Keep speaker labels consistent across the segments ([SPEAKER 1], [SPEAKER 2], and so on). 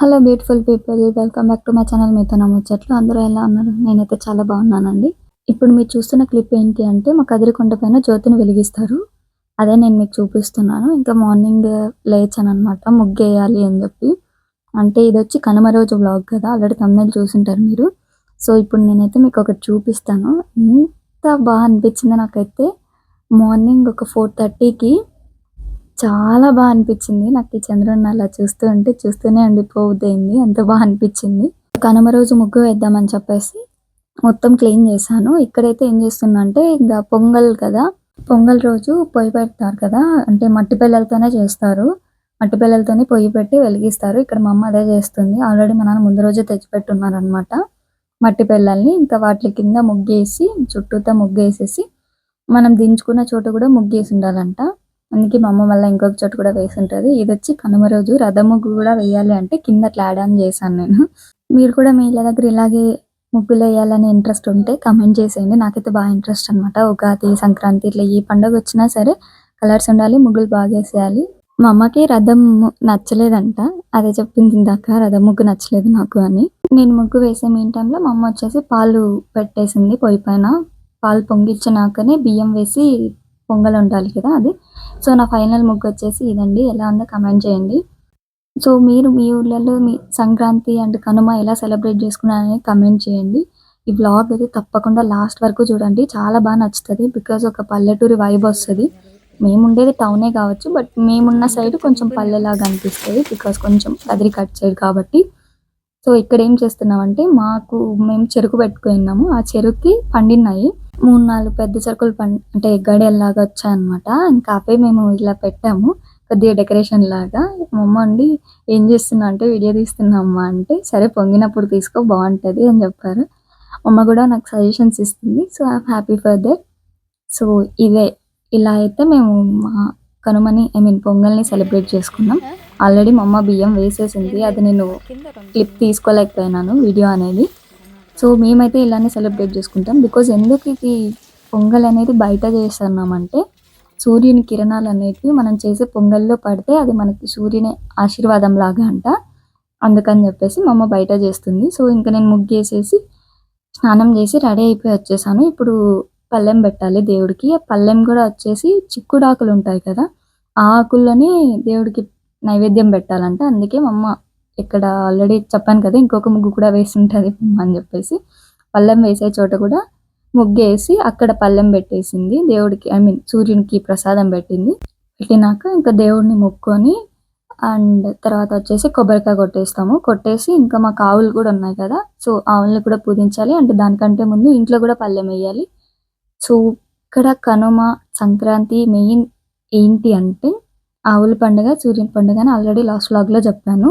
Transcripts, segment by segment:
[SPEAKER 1] Hello beautiful people welcome back to my channel మీతో నమ్మొచ్చట్లు అందరూ ఎలా ఉన్నారు? నేనైతే చాలా బాగున్నానండి. ఇప్పుడు మీరు చూస్తున్న క్లిప్ ఏంటి అంటే మా కదిరికొండ పైన జ్యోతిని వెలిగిస్తారు. అదే నేను మీకు చూపిస్తున్నాను. ఇంకా మార్నింగ్ లేచాను అనమాట ముగ్గేయాలి అని చెప్పి. అంటే ఇది వచ్చి కనుమ రోజు బ్లాగ్ కదా. ఆల్రెడీ తమిళ చూసింటారు మీరు. సో ఇప్పుడు నేనైతే మీకు ఒకటి చూపిస్తాను. ఎంత బాగా అనిపించింది నాకైతే. మార్నింగ్ ఒక ఫోర్ థర్టీకి చాలా బాగా అనిపించింది. నాకు ఈ చంద్రుడిని అలా చూస్తూ ఉంటే చూస్తూనే ఉండిపోవద్దయింది అంత బాగా అనిపించింది. కనుమ రోజు ముగ్గు వేద్దామని చెప్పేసి మొత్తం క్లీన్ చేశాను. ఇక్కడైతే ఏం చేస్తున్నా అంటే ఇంకా పొంగల్ కదా. పొంగల్ రోజు పొయ్యి పెడతారు కదా. అంటే మట్టి పిల్లలతోనే చేస్తారు. మట్టి పిల్లలతోనే పొయ్యి పెట్టి వెలిగిస్తారు. ఇక్కడ మా అమ్మ అదే చేస్తుంది. ఆల్రెడీ మా నాన్న ముందు రోజే తెచ్చిపెట్టున్నారు అనమాట మట్టి పిల్లల్ని ఇంకా వాటి కింద ముగ్గేసి చుట్టూతో ముగ్గేసేసి మనం దించుకున్న చోట కూడా ముగ్గేసి ఉండాలంట. అందుకే మా అమ్మ మళ్ళీ ఇంకొక చోటు కూడా వేసి ఉంటుంది ఇది వచ్చి కనుమ రోజు రథం ముగ్గు కూడా వేయాలి అంటే కింద అట్లా యాడ్ ఆన్ చేశాను నేను. మీరు కూడా మీ ఇళ్ళ దగ్గర ఇలాగే ముగ్గులు వేయాలని ఇంట్రెస్ట్ ఉంటే కమెంట్ చేసేయండి. నాకైతే బాగా ఇంట్రెస్ట్ అనమాట ఉగాది సంక్రాంతి ఇట్లా ఏ పండుగ వచ్చినా సరే కలర్స్ ఉండాలి ముగ్గులు బాగా వేసేయాలి. మా అమ్మకి రథం నచ్చలేదంట. అదే చెప్పింది ఇందాక రథం ముగ్గు నచ్చలేదు నాకు అని. నేను ముగ్గు వేసే మెయిన్ టైంలో మా అమ్మ వచ్చేసి పాలు పెట్టేసింది పొయ్యి పైన. పాలు పొంగిచ్చినాకనే బియ్యం వేసి పొంగల్ ఉండాలి కదా అది. సో నా ఫైనల్ ముగ్గు వచ్చేసి ఇదండి. ఎలా ఉందో కమెంట్ చేయండి. సో మీరు మీ ఊళ్ళలో మీ సంక్రాంతి అండ్ కనుమ ఎలా సెలబ్రేట్ చేసుకున్నారని కమెంట్ చేయండి. ఈ బ్లాగ్ అయితే తప్పకుండా లాస్ట్ వరకు చూడండి. చాలా బాగా నచ్చుతుంది బికాజ్ ఒక పల్లెటూరి వైబ్ వస్తుంది. మేము ఉండేది టౌనే కావచ్చు బట్ మేమున్న సైడ్ కొంచెం పల్లెలాగా అనిపిస్తుంది బికాస్ కొంచెం కదిరి కట్ సైడ్ కాబట్టి. సో ఇక్కడ ఏం చేస్తున్నామంటే మాకు మేము చెరుకు పెట్టుకున్నాము ఆ చెరుకుకి పండినాయి. మూడు నాలుగు పెద్ద చెరుకులు పం అంటే గడియల్లాగా వచ్చాయన్నమాట. ఇంకా అవే మేము ఇలా పెట్టాము. కొద్దిగా డెకరేషన్ లాగా. మా అమ్మ అండి ఏం చేస్తున్నా అంటే వీడియో తీస్తున్నామ్మా అంటే సరే పొంగినప్పుడు తీసుకో బాగుంటుంది అని చెప్పారు. అమ్మ కూడా నాకు సజెషన్స్ ఇస్తుంది. So I'm happy for that so ఇదే. ఇలా అయితే మేము మా కనుమని ఐ మీన్ పొంగల్ని సెలబ్రేట్ చేసుకున్నాం. ఆల్రెడీ మా అమ్మ బియ్యం వేసేసింది. అది నేను క్లిప్ తీసుకోలేకపోయినాను వీడియో అనేది. సో మేమైతే ఇలానే సెలబ్రేట్ చేసుకుంటాం. బికాజ్ ఎందుకు ఇది పొంగల్ అనేది బయట చేస్తున్నామంటే సూర్యుని కిరణాలు అనేటివి మనం చేసే పొంగల్లో పడితే అది మనకి సూర్యుని ఆశీర్వాదం లాగా అంట. అందుకని చెప్పేసి మా అమ్మ బయట చేస్తుంది. సో ఇంకా నేను ముగ్గేసేసి స్నానం చేసి రెడీ అయిపోయి వచ్చేసాను. ఇప్పుడు పళ్ళెం పెట్టాలి దేవుడికి. ఆ పళ్ళెం కూడా వచ్చేసి చిక్కుడాకులు ఉంటాయి కదా ఆ ఆకుల్లోనే దేవుడికి నైవేద్యం పెట్టాలంట. అందుకే మా అమ్మ ఇక్కడ ఆల్రెడీ చెప్పాను కదా ఇంకొక ముగ్గు కూడా వేసి ఉంటుంది అని చెప్పేసి. పళ్ళెం వేసే చోట కూడా ముగ్గేసి అక్కడ పళ్ళెం పెట్టేసింది. దేవుడికి ఐ మీన్ సూర్యునికి ప్రసాదం పెట్టింది. పెట్టినాక ఇంకా దేవుడిని మొక్కొని అండ్ తర్వాత వచ్చేసి కొబ్బరికాయ కొట్టేస్తాము. కొట్టేసి ఇంకా మాకు ఆవులు కూడా ఉన్నాయి కదా సో ఆవుల్ని కూడా పూజించాలి. అంటే దానికంటే ముందు ఇంట్లో కూడా పళ్ళెం వేయాలి. సో ఇక్కడ కనుమ సంక్రాంతి మెయిన్ ఏంటి అంటే ఆవుల పండుగ సూర్యుని పండుగ అని ఆల్రెడీ లాస్ట్ లాగ్లో చెప్పాను.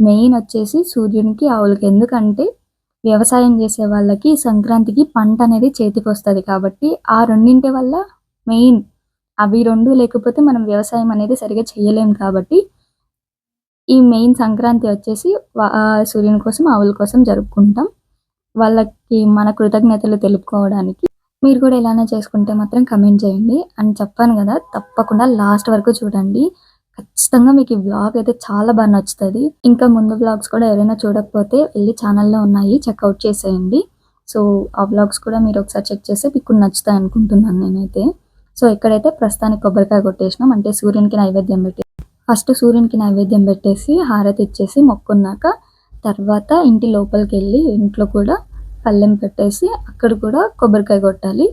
[SPEAKER 1] మెయిన్ వచ్చేసి సూర్యునికి ఆవులకి. ఎందుకంటే వ్యవసాయం చేసే వాళ్ళకి సంక్రాంతికి పంట అనేది చేతికి వస్తుంది కాబట్టి ఆ రెండింటి వల్ల మెయిన్ అవి రెండు లేకపోతే మనం వ్యవసాయం అనేది సరిగా చేయలేం కాబట్టి ఈ మెయిన్ సంక్రాంతి వచ్చేసి సూర్యుని కోసం ఆవుల కోసం జరుపుకుంటాం. వాళ్ళకి మన కృతజ్ఞతలు తెలుపుకోవడానికి. మీరు కూడా ఇలానే చేసుకుంటే మాత్రం కమెంట్ చేయండి. అని చెప్పాను కదా తప్పకుండా లాస్ట్ వరకు చూడండి. ఖచ్చితంగా మీకు ఈ బ్లాగ్ అయితే చాలా బాగా నచ్చుతుంది. ఇంకా ముందు బ్లాగ్స్ కూడా ఎవరైనా చూడకపోతే వెళ్ళి ఛానల్లో ఉన్నాయి చెక్అవుట్ చేసేయండి. సో ఆ బ్లాగ్స్ కూడా మీరు ఒకసారి చెక్ చేస్తే మీకు నచ్చుతాయి అనుకుంటున్నాను నేనైతే. సో ఇక్కడైతే ప్రస్తుతానికి కొబ్బరికాయ కొట్టేసినాం. అంటే సూర్యునికి నైవేద్యం పెట్టి ఫస్ట్ సూర్యునికి నైవేద్యం పెట్టేసి హారతి ఇచ్చేసి మొక్కున్నాక తర్వాత ఇంటి లోపలికి వెళ్ళి ఇంట్లో కూడా పళ్ళెం పెట్టేసి అక్కడ కూడా కొబ్బరికాయ కొట్టాలి.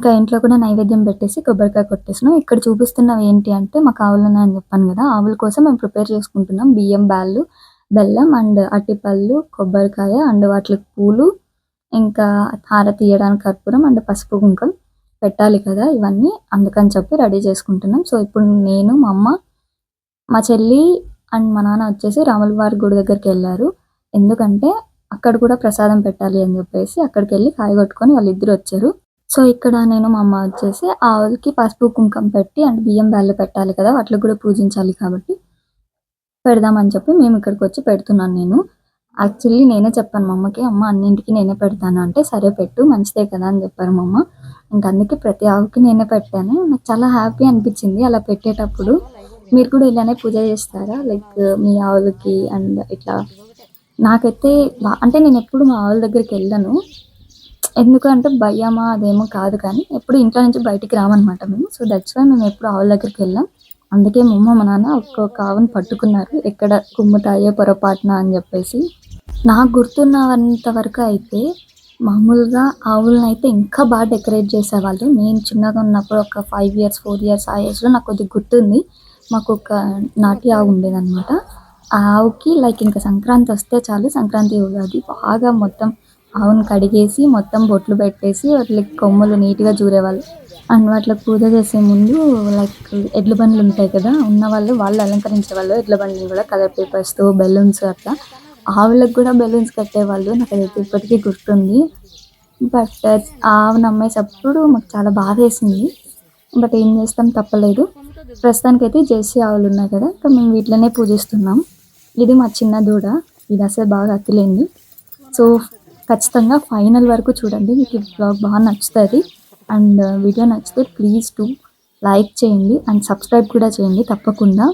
[SPEAKER 1] ఇంకా ఇంట్లో కూడా నైవేద్యం పెట్టేసి కొబ్బరికాయ కొట్టేసినాం ఇక్కడ చూపిస్తున్నవి ఏంటి అంటే మాకు ఆవులు ఉన్నాయని చెప్పాను కదా ఆవుల కోసం మేము ప్రిపేర్ చేసుకుంటున్నాం. బియ్యం బ్యాళ్ళు బెల్లం అండ్ అట్టిపళ్ళు కొబ్బరికాయ అండ్ వాటికి పూలు ఇంకా హార తీయడానికి కర్పూరం అండ్ పసుపు కుంకం పెట్టాలి కదా ఇవన్నీ అందుకని చెప్పి రెడీ చేసుకుంటున్నాం. సో ఇప్పుడు నేను మా అమ్మ మా చెల్లి అండ్ మా నాన్న వచ్చేసి రాములవారి గుడి దగ్గరికి వెళ్ళారు. ఎందుకంటే అక్కడ కూడా ప్రసాదం పెట్టాలి అని చెప్పేసి అక్కడికి వెళ్ళి కాయగొట్టుకొని వాళ్ళిద్దరు వచ్చారు. సో ఇక్కడ నేను మా అమ్మ వచ్చేసి ఆవులకి పసుపు కుంకం పెట్టి అండ్ బియ్యం బ్యాళ్ళు పెట్టాలి కదా వాటికి కూడా పూజించాలి కాబట్టి పెడదామని చెప్పి మేము ఇక్కడికి వచ్చి పెడుతున్నాను నేను. యాక్చువల్లీ నేనే చెప్పాను మా అమ్మకి అమ్మ అన్నింటికి నేనే పెడతాను అంటే సరే పెట్టు మంచిదే కదా అని చెప్పారు మా అమ్మ. ఇంకా అందుకే ప్రతి ఆవుకి నేనే పెట్టాను. నాకు చాలా హ్యాపీ అనిపించింది అలా పెట్టేటప్పుడు. మీరు కూడా ఇలానే పూజ చేస్తారా? లైక్ మీ ఆవులకి అండ్ ఇట్లా. నాకైతే అంటే నేను ఎప్పుడు మా ఆవుల దగ్గరికి వెళ్ళను. ఎందుకంటే భయమా అదేమో కాదు కానీ ఎప్పుడు ఇంట్లో నుంచి బయటికి రామన్నమాట మేము. సో దట్స్ వై మేము ఎప్పుడు ఆవుల దగ్గరికి వెళ్ళాం. అందుకే మా అమ్మ మా నాన్న ఒక్కొక్క ఆవును పట్టుకున్నారు. ఎక్కడ కుమ్ముతాయో పొరపాటున అని చెప్పేసి. నాకు గుర్తున్నంత వరకు అయితే మామూలుగా ఆవులను అయితే ఇంకా బాగా డెకరేట్ చేసేవాళ్ళు. నేను చిన్నగా ఉన్నప్పుడు ఒక ఫైవ్ ఇయర్స్ ఫోర్ ఇయర్స్ ఆ ఏజ్లో నాకు కొద్దిగా గుర్తుంది. మాకు ఒక నాటి ఆవు ఉండేదన్నమాట. ఆ ఆవుకి లైక్ ఇంకా సంక్రాంతి వస్తే చాలు. సంక్రాంతి ఉగాది బాగా మొత్తం ఆవును కడిగేసి మొత్తం బొట్లు పెట్టేసి వాటికి కొమ్ములు నీట్గా జూరేవాళ్ళు. అండ్ వాటికి పూజ చేసే ముందు లైక్ ఎడ్ల బండ్లు ఉంటాయి కదా ఉన్న వాళ్ళు వాళ్ళు అలంకరించే వాళ్ళు ఎడ్ల బండ్లు కూడా కలర్ పేపర్స్తో బెలూన్స్ అట్లా. ఆవులకు కూడా బెలూన్స్ కట్టేవాళ్ళు నాకు అది ఇప్పటికీ గుర్తుంది. బట్ ఆవును అమ్మేటప్పుడు మాకు చాలా బాధ వేసింది. బట్ ఏం చేస్తాం తప్పలేదు. ప్రస్తుతానికి అయితే జెర్సీ ఆవులు ఉన్నాయి కదా ఇంకా మేము వీటిలోనే పూజిస్తున్నాం. ఇది మా చిన్న దూడ. ఇది అసలు బాగా అతిలేంది సో ఖచ్చితంగా ఫైనల్ వరకు చూడండి. మీకు ఈ బ్లాగ్ బాగా నచ్చుతుంది. అండ్ వీడియో నచ్చితే ప్లీజ్ టు లైక్ చేయండి. అండ్ సబ్స్క్రైబ్ కూడా చేయండి తప్పకుండా.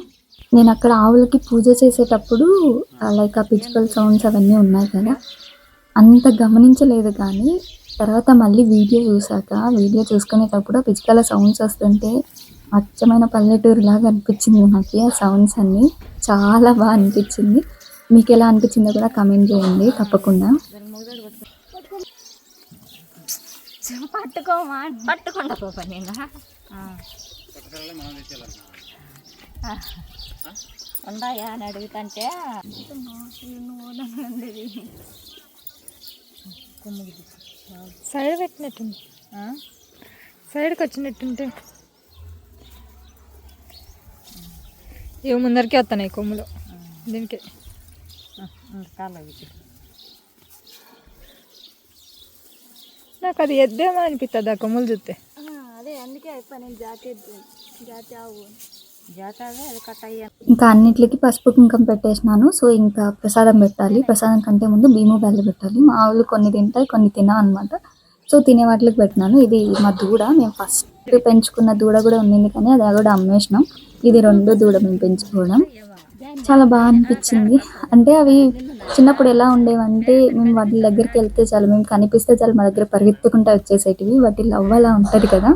[SPEAKER 1] నేను అక్కడ ఆవులకి పూజ చేసేటప్పుడు లైక్ ఆ పిచ్చుకల్ సౌండ్స్ అవన్నీ ఉన్నాయి కదా. అంత గమనించలేదు కానీ తర్వాత మళ్ళీ వీడియో చూసాక వీడియో చూసుకునేటప్పుడు పిచ్చుకల సౌండ్స్ వస్తుంటే అచ్చమైన పల్లెటూరు లాగా అనిపించింది నాకు ఆ సౌండ్స్ అన్నీ. చాలా బాగా అనిపించింది. మీకు ఎలా అనిపించిందో కూడా కమెంట్ చేయండి తప్పకుండా.
[SPEAKER 2] పట్టుకోమా? పట్టుకుండా పోపా నేను ఉన్నాయా అని అడుగుతుంటే
[SPEAKER 3] సైడ్ పెట్టినట్టుంది. సైడ్కి వచ్చినట్టుంటే. ఇవి ముందరికి వస్తున్నాయి కొమ్ములు. దీనికి.
[SPEAKER 2] కాలు
[SPEAKER 3] నాకు అది ఎద్దేమో అనిపిస్తుంది ఆ కొమ్ములు చూస్తే
[SPEAKER 1] అదే అందుకే అయిపోయి నేను జాకెట్ జాతి ఆవు ఇంకా అన్నిటికి పసుపు కుంకం పెట్టేసినాను. సో ఇంకా ప్రసాదం పెట్టాలి. ప్రసాదం కంటే ముందు భీము బెల్లం పెట్టాలి. మా ఆవులు కొన్ని తింటాయి కొన్ని తినవు అనమాట సో తినే వాటికి పెట్టినాను. ఇది మా దూడ. మేము ఫస్ట్ పెంచుకున్న దూడ కూడా ఉండింది కానీ అది కూడా అమ్మేసినాం. ఇది రెండో దూడ మేము పెంచుకోవడం. చాలా బాగా అనిపించింది. అంటే అవి చిన్నప్పుడు ఎలా ఉండేవంటే మేము వాటి దగ్గరికి వెళ్తే చాలు మేము కనిపిస్తే చాలు మా దగ్గర పరిగెత్తుకుంటా వచ్చేసేటివి. వాటి లవ్ అలా ఉంటుంది కదా.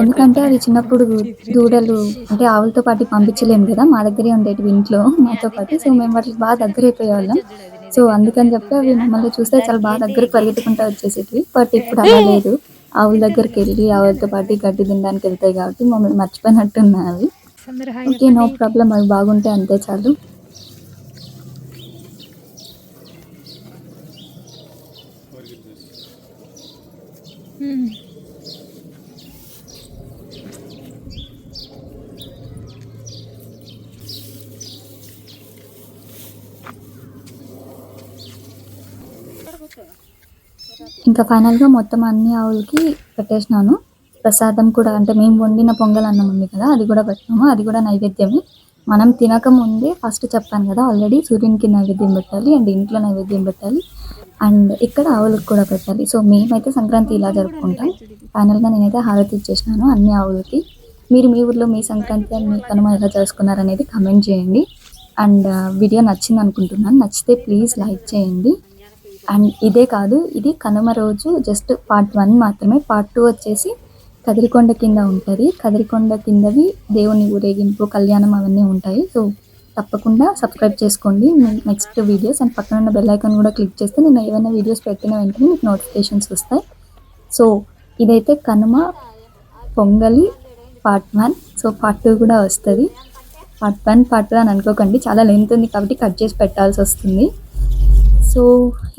[SPEAKER 1] ఎందుకంటే అవి చిన్నప్పుడు దూడలు అంటే ఆవులతో పాటు పంపించలేము కదా. మా దగ్గరే ఉండేటివి ఇంట్లో మాతో పాటు. సో మేము వాటికి బాగా దగ్గర అయిపోయేవాళ్ళం. సో అందుకని చెప్పి అవి మమ్మల్ని చూస్తే చాలా బాగా దగ్గరకు పరిగెత్తుకుంటా వచ్చేసేటివి. బట్ ఇప్పుడు అలా లేదు. ఆవుల దగ్గరికి వెళ్ళి ఆవులతో పాటు గడ్డి తినడానికి వెళ్తాయి కాబట్టి మమ్మల్ని మర్చిపోయినట్టున్నాయి అవి.
[SPEAKER 3] అందరు హాయ్
[SPEAKER 1] ఓకే నో ప్రాబ్లం అవి బాగుంటే అంతే చాలు. ఇంకా ఫైనల్గా మొత్తం అన్ని ఆవులకి పెట్టేసినాను. ప్రసాదం కూడా అంటే మేము వండిన పొంగల్ అన్నం ఉంది కదా అది కూడా పెట్టాము అది కూడా నైవేద్యమే. మనం తినక ముందే ఫస్ట్ చెప్పాను కదా ఆల్రెడీ సూర్యునికి నైవేద్యం పెట్టాలి అండ్ ఇంట్లో నైవేద్యం పెట్టాలి అండ్ ఇక్కడ ఆవులకు కూడా పెట్టాలి. సో మేమైతే సంక్రాంతి ఇలా జరుపుకుంటాం. ఫైనల్గా నేనైతే హారతి ఇచ్చేసినాను అన్ని ఆవులకి. మీరు మీ ఊర్లో మీ సంక్రాంతి అని మీ కనుమ ఎలా చేసుకున్నారు అనేది కమెంట్ చేయండి. అండ్ వీడియో uh, నచ్చింది అనుకుంటున్నాను. నచ్చితే ప్లీజ్ లైక్ చేయండి. అండ్ ఇదే కాదు ఇది కనుమ రోజు జస్ట్ పార్ట్ వన్ మాత్రమే. పార్ట్ టూ వచ్చేసి కదిరికొండ కింద ఉంటుంది. కదిరికొండ కిందవి దేవుని ఊరేగింపు కళ్యాణం అవన్నీ ఉంటాయి. సో తప్పకుండా సబ్స్క్రైబ్ చేసుకోండి. నెక్స్ట్ వీడియోస్ అండ్ పక్కన ఉన్న బెల్ ఐకాన్ కూడా క్లిక్ చేస్తే నేను ఏమైనా వీడియోస్ పెట్టిన వెంటనే మీకు నోటిఫికేషన్స్ వస్తాయి. సో ఇదైతే కనుమ పొంగలి part one so part two కూడా వస్తుంది. పార్ట్ వన్ పార్ట్ టూ అని అనుకోకండి. చాలా లెంత్ ఉంది కాబట్టి కట్ చేసి పెట్టాల్సి వస్తుంది. సో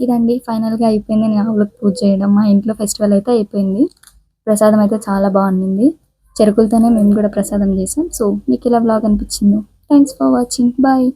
[SPEAKER 1] ఇదండి. ఫైనల్గా అయిపోయింది. నేను ఆవులకు పూజ చేయడం. మా ఇంట్లో ఫెస్టివల్ అయితే అయిపోయింది. ప్రసాదం అయితే చాలా బాగుంది చెరుకులతోనే మేము కూడా ప్రసాదం చేసాం. సో మీకు ఇలా బ్లాగ్ అనిపించిందో. Thanks for watching bye